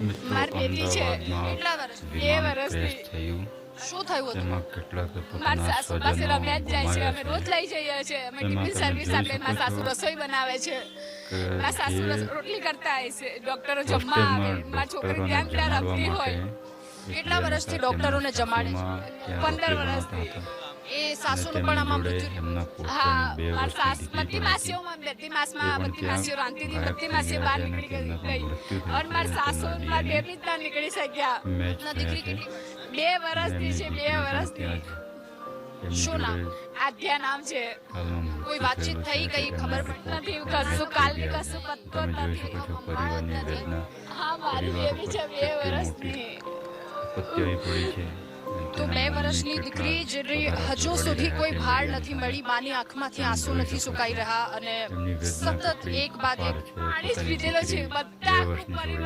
મિત્રો અમદાવાદમાં કેટલા વર્ષ બે વિમાન વર્ષથી ક્રેશ થયું. શું થયું હતું? તેમાં કેટલાક મારા સાસુ પાસે રમ્યા જ જાય છે અમે રોજ લઈ જઈએ છીએ. અમે ટિફિન સર્વિસ આપે મારા સાસુ રસોઈ બનાવે છે. મારા સાસુ રોટલી કરતા હોય છે. ડોક્ટરો જમવા આવે મારી છોકરી ત્યાં ત્યાં રમતી હોય. કેટલા વર્ષથી ડોક્ટરોને જમાડે છે? પંદર વર્ષથી. એ અને સાસુનું તેમની પણ આમાં જોડે મૃત્યુ એમના હા પોતાની બે મારા વર્ષની સાસ દીકરી બધી પણ હતી. માસીઓમાં બધી માસમાં એ પણ બધી માસીઓ રાંધતી હતી ગાયબ બધી થઈ માસીઓ ગયા બહાર છે અને નીકળી તેમના ગઈ પણ મૃત્યુ થઈ અને મારા ગયા. સાસુ તેમના મારી DNA બેબી જ ના નીકળી શક્યા મેચ ના, થયા દીકરી છે. કેટલી બે વર્ષથી છે બે એમની વર્ષથી દીકરી પણ ત્યાં જ શું નામ એમની આદ્યા નામ છે જોડે હાલમાં કોઈ મૃત્યુ વાતચીત થયેલું થઈ છે કઈ કે ખબર તેમના પડતી નથી report કશું negative કાલની ગયા કશું છે. પત્તો તમે જોઈ નથી શકો છો પરિવારની વેદના હા મારી પરિવાર બેબી ઉપર છે બે કેટલી વર્ષની આપત્તિ આવી પડી છે તો બે વર્ષની દીકરી જેની હજુ સુધી કોઈ ભાર નથી મળી માની આંખમાંથી આંસુ નથી સુકાઈ રહ્યા અને સતત એક બાદ એક પાણી જ પીધેલો છે બધા